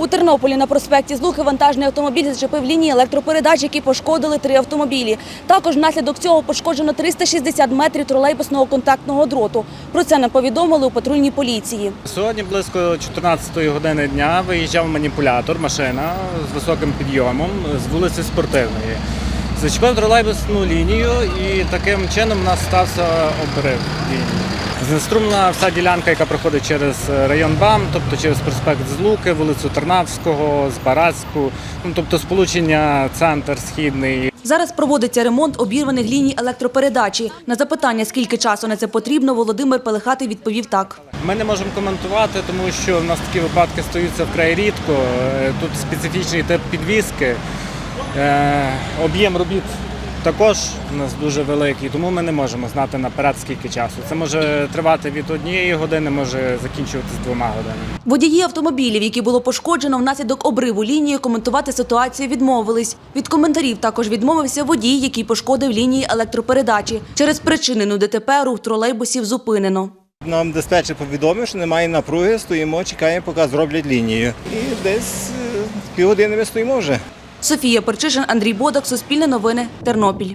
У Тернополі на проспекті Злухи вантажний автомобіль зачепив лінії електропередач, які пошкодили три автомобілі. Також внаслідок цього пошкоджено 360 метрів тролейбусного контактного дроту. Про це нам повідомили у патрульній поліції. Сьогодні близько 14 години дня виїжджав маніпулятор, машина з високим підйомом з вулиці Спортивної. Зачепив тролейбусну лінію і таким чином у нас стався обрив лінії. Знеструмлена вся ділянка, яка проходить через район БАМ, тобто через проспект Злуки, вулицю Тернавського, Збаразьку, ну, тобто сполучення центр східний. Зараз проводиться ремонт обірваних ліній електропередачі. На запитання, скільки часу на це потрібно, Володимир Пелехатий відповів так. Ми не можемо коментувати, тому що в нас такі випадки стаються вкрай рідко. Е, Тут специфічний тип підвіски. Е, Об'єм робіт також у нас дуже великий, тому ми не можемо знати наперед скільки часу. Це може тривати від однієї години, може закінчуватися двома годинами. Водії автомобілів, які було пошкоджено внаслідок обриву лінії, коментувати ситуацію відмовились. Від коментарів також відмовився водій, який пошкодив лінії електропередачі. Через причинену ДТП рух тролейбусів зупинено. Нам диспетчер повідомив, що немає напруги, стоїмо, чекаємо, поки зроблять лінію. І десь е, півгодини ми стоїмо вже. Софія Перчишин, Андрій Бодак, Суспільне новини, Тернопіль.